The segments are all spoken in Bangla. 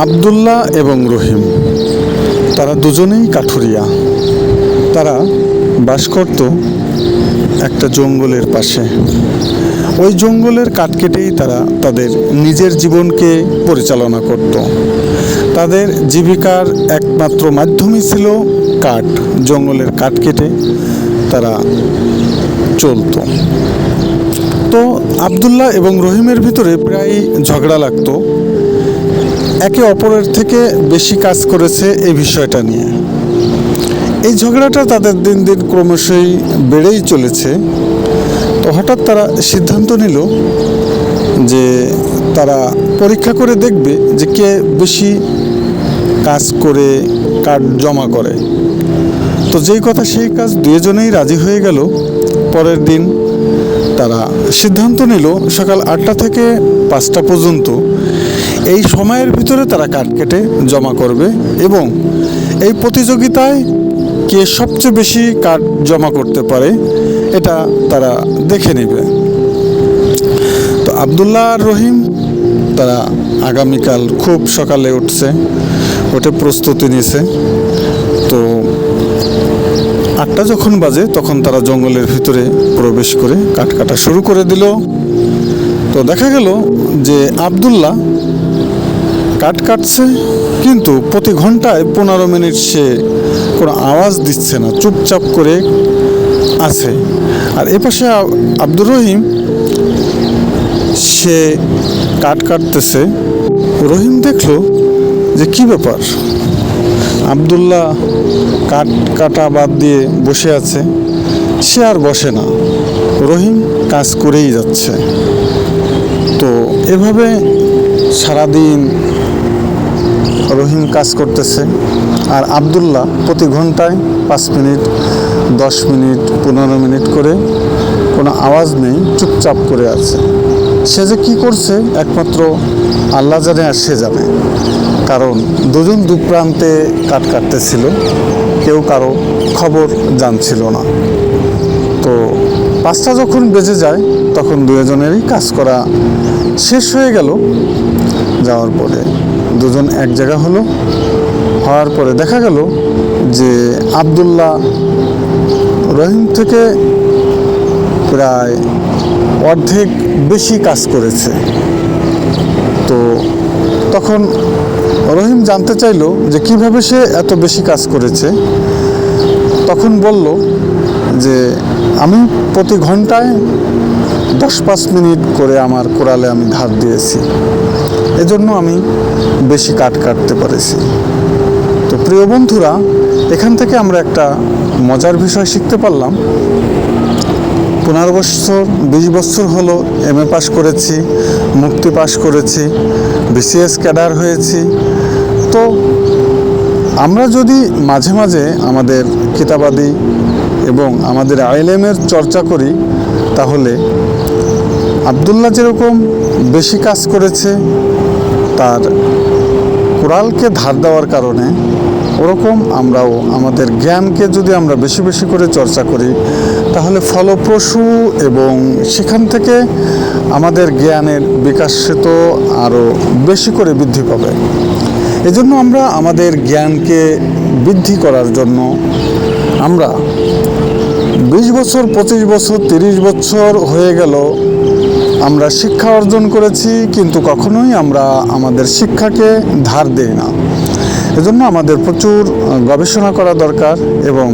আবদুল্লাহ এবং রহিম। তারা দুজনেই কাঠুরিয়া। তারা বাস করত একটা জঙ্গলের পাশে। ওই জঙ্গলের কাঠ কেটেই তারা তাদের নিজের জীবনকে পরিচালনা করত। তাদের জীবিকার একমাত্র মাধ্যমই ছিল কাঠ। জঙ্গলের কাঠ কেটে তারা চলতো। তো আবদুল্লাহ এবং রহিমের ভিতরে প্রায় ঝগড়া লাগতো। একে অপরের থেকে বেশি কাজ করেছে এই বিষয়টা নিয়ে। এই ঝগড়াটা তাদের দিন দিন ক্রমশই বেড়েই চলেছে। তো হঠাৎ তারা সিদ্ধান্ত নিল যে তারা পরীক্ষা করে দেখবে যে কে বেশি কাজ করে, কার্ড জমা করে। তো যেই কথা সেই কাজ দুজনেই রাজি হয়ে গেল। পরের দিন তারা সিদ্ধান্ত নিল সকাল আটটা থেকে পাঁচটা পর্যন্ত এই সময়ের ভিতরে তারা কাঠ কেটে জমা করবে এবং এই প্রতিযোগিতায় কে সবচেয়ে বেশি কাঠ জমা করতে পারে, এটা তারা দেখে নেবে। তো আবদুল্লাহ আর রহিম, তারা আগামীকাল খুব সকালে উঠছে, উঠে প্রস্তুতি নিছে তো আটটা যখন বাজে, তখন তারা জঙ্গলের ভিতরে প্রবেশ করে কাঠ কাটা শুরু করে দিল। তো দেখা গেল যে আবদুল্লাহ কাঠ কাটছে, কিন্তু প্রতি ঘন্টায় পনেরো মিনিট সে কোনো আওয়াজ দিচ্ছে না, চুপচাপ করে আছে। আর এপাশে আব্দুর রহিম, সে কাঠ কাটতেছে। রহিম দেখল যে কি ব্যাপার? আবদুল্লাহ কাঠ কাটা বাদ দিয়ে বসে আছে, সে আর বসে না। রহিম কাজ করেই যাচ্ছে। তো এভাবে সারাদিন রহিম কাজ করতেছে। আর আবদুল্লাহ প্রতি ঘন্টায় পাঁচ মিনিট, দশ মিনিট, পনেরো মিনিট করে কোনো আওয়াজ নেই, চুপচাপ করে আছে। সে যে কী করছে, একমাত্র আল্লাহ জানে আর সে জানে। কারণ দুজন দু প্রান্তে কাট কাটতেছিল, কেউ কারও খবর জানছিল না। তো পাঁচটা যখন বেজে যায়, তখন দুজনেরই কাজ করা শেষ হয়ে গেল, যাওয়ার পরে। দুজন এক জায়গা হলো। হওয়ার পরে দেখা গেল যে আবদুল্লাহ রহিম থেকে প্রায় অর্ধেক বেশি কাজ করেছে। তো তখন রহিম জানতে চাইলো যে কীভাবে সে এত বেশি কাজ করেছে। তখন বলল যে, আমি প্রতি ঘন্টায় দশ পাঁচ মিনিট করে আমার কোরালে আমি ধার দিয়েছি। এজন্য আমি বেশি কাট কাটতে পেরেছি। তো প্রিয় বন্ধুরা, এখান থেকে আমরা একটা মজার বিষয় শিখতে পারলাম। পনেরো বছর, বিশ বছর হলো এম এ পাস করেছি, মুক্তি পাস করেছি বিসিএস ক্যাডার হয়েছি। তো আমরা যদি মাঝে মাঝে আমাদের কিতাবাদি এবং আমাদের আইলেমের চর্চা করি, তাহলে আবদুল্লাহ যেরকম বেশি কাজ করেছে তার কোরালকে ধার দেওয়ার কারণে ওরকম আমরাও আমাদের জ্ঞানকে যদি আমরা বেশি বেশি করে চর্চা করি, তাহলে ফলপ্রসূ এবং সেখান থেকে আমাদের জ্ঞানের বিকাশ তো আরও বেশি করে বৃদ্ধি পাবে। এজন্য আমরা আমাদের জ্ঞানকে বৃদ্ধি করার জন্য আমরা বিশ বছর, পঁচিশ বছর, তিরিশ বছর হয়ে গেল আমরা শিক্ষা অর্জন করেছি, কিন্তু কখনোই আমরা আমাদের শিক্ষাকে ধার দিই না। এজন্য আমাদের প্রচুর গবেষণা করা দরকার এবং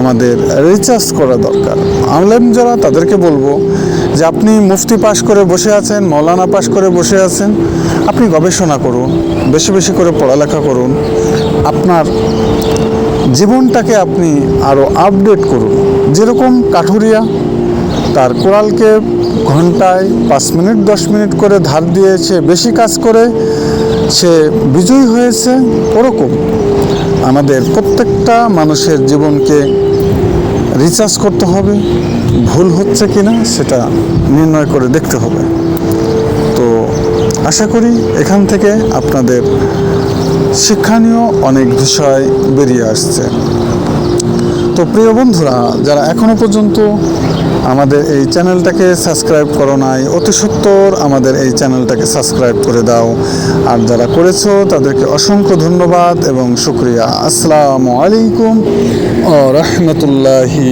আমাদের রিচার্জ করা দরকার। আলেম যারা, তাদেরকে বলব যে আপনি মুফতি পাশ করে বসে আছেন, মৌলানা পাশ করে বসে আছেন, আপনি গবেষণা করুন, বেশি বেশি করে পড়ালেখা করুন। আপনার জীবনটাকে আপনি আরও আপডেট করুন। যেরকম কাঠুরিয়া, তার কোরালকে ঘন্টায় পাঁচ মিনিট, দশ মিনিট করে ধার দিয়েছে বেশি কাজ করে, সে বিজয়ী হয়েছে ওরকম। আমাদের প্রত্যেকটা মানুষের জীবনকে রিচার্জ করতে হবে, ভুল হচ্ছে কিনা সেটা নির্ণয় করে দেখতে হবে। তো আশা করি এখান থেকে আপনাদের শিক্ষণীয় অনেক বিষয় বেরিয়ে আসছে। তো প্রিয় বন্ধুরা, যারা এখনও পর্যন্ত আমাদের এই চ্যানেলটাকে সাবস্ক্রাইব করো নাই, অতি সত্তর আমাদের এই চ্যানেলটাকে সাবস্ক্রাইব করে দাও। আর যারা করেছ, তাদেরকে অসংখ্য ধন্যবাদ এবং শুক্রিয়া। আসসালামু আলাইকুম ও রহমতুল্লাহি